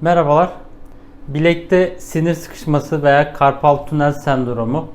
Merhabalar. Bilekte sinir sıkışması veya karpal tünel sendromu,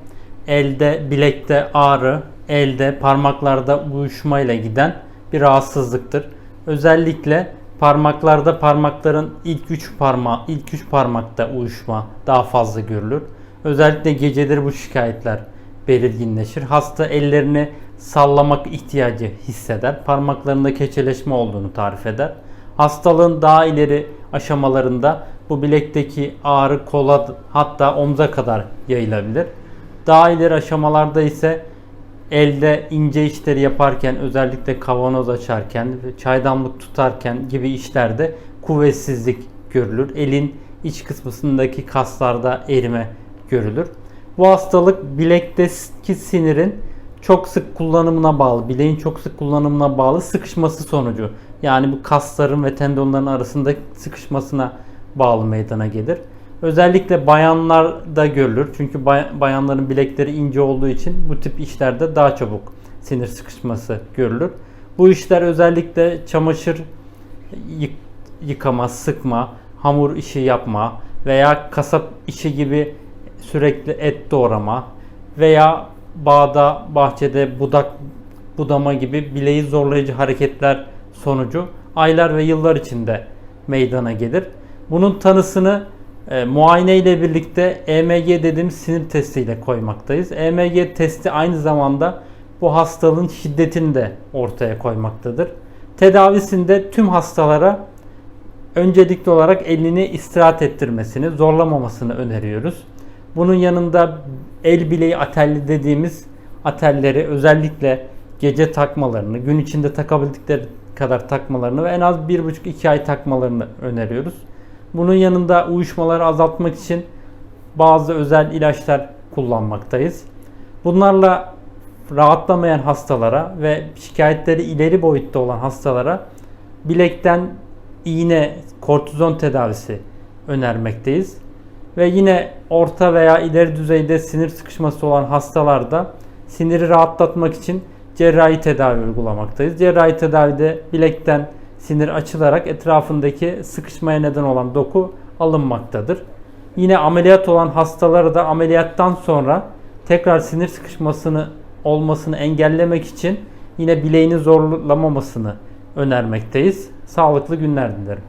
elde, bilekte ağrı, elde, parmaklarda uyuşma ile giden bir rahatsızlıktır. Özellikle parmaklarda parmakların ilk 3 parmağı, ilk 3 parmakta uyuşma daha fazla görülür. Özellikle geceleri bu şikayetler belirginleşir. Hasta ellerini sallamak ihtiyacı hisseder. Parmaklarında keçeleşme olduğunu tarif eder. Hastalığın daha ileri aşamalarında bu bilekteki ağrı kola hatta omza kadar yayılabilir. Daha ileri aşamalarda ise elde ince işleri yaparken özellikle kavanoz açarken, çaydanlık tutarken gibi işlerde kuvvetsizlik görülür. Elin iç kısmındaki kaslarda erime görülür. Bu hastalık bilekteki sinirin çok sık kullanımına bağlı, bileğin çok sık kullanımına bağlı sıkışması sonucu. Yani bu kasların ve tendonların arasında sıkışmasına bağlı meydana gelir. Özellikle bayanlarda görülür. Çünkü bay- bayanların bilekleri ince olduğu için bu tip işlerde daha çabuk sinir sıkışması görülür. Bu işler özellikle çamaşır yık- yıkama, sıkma, hamur işi yapma veya kasap işi gibi sürekli et doğrama veya bağda, bahçede budak budama gibi bileği zorlayıcı hareketler sonucu aylar ve yıllar içinde meydana gelir. Bunun tanısını e, muayene ile birlikte EMG dediğimiz sinir testiyle koymaktayız. EMG testi aynı zamanda bu hastalığın şiddetini de ortaya koymaktadır. Tedavisinde tüm hastalara öncelikli olarak elini istirahat ettirmesini, zorlamamasını öneriyoruz. Bunun yanında el bileği atelli dediğimiz atelleri özellikle gece takmalarını, gün içinde takabildikleri kadar takmalarını ve en az 1,5-2 ay takmalarını öneriyoruz. Bunun yanında uyuşmaları azaltmak için bazı özel ilaçlar kullanmaktayız. Bunlarla rahatlamayan hastalara ve şikayetleri ileri boyutta olan hastalara bilekten iğne, kortizon tedavisi önermekteyiz. Ve yine orta veya ileri düzeyde sinir sıkışması olan hastalarda siniri rahatlatmak için cerrahi tedavi uygulamaktayız. Cerrahi tedavide bilekten sinir açılarak etrafındaki sıkışmaya neden olan doku alınmaktadır. Yine ameliyat olan hastalara da ameliyattan sonra tekrar sinir sıkışmasını olmasını engellemek için yine bileğini zorlamamasını önermekteyiz. Sağlıklı günler dilerim.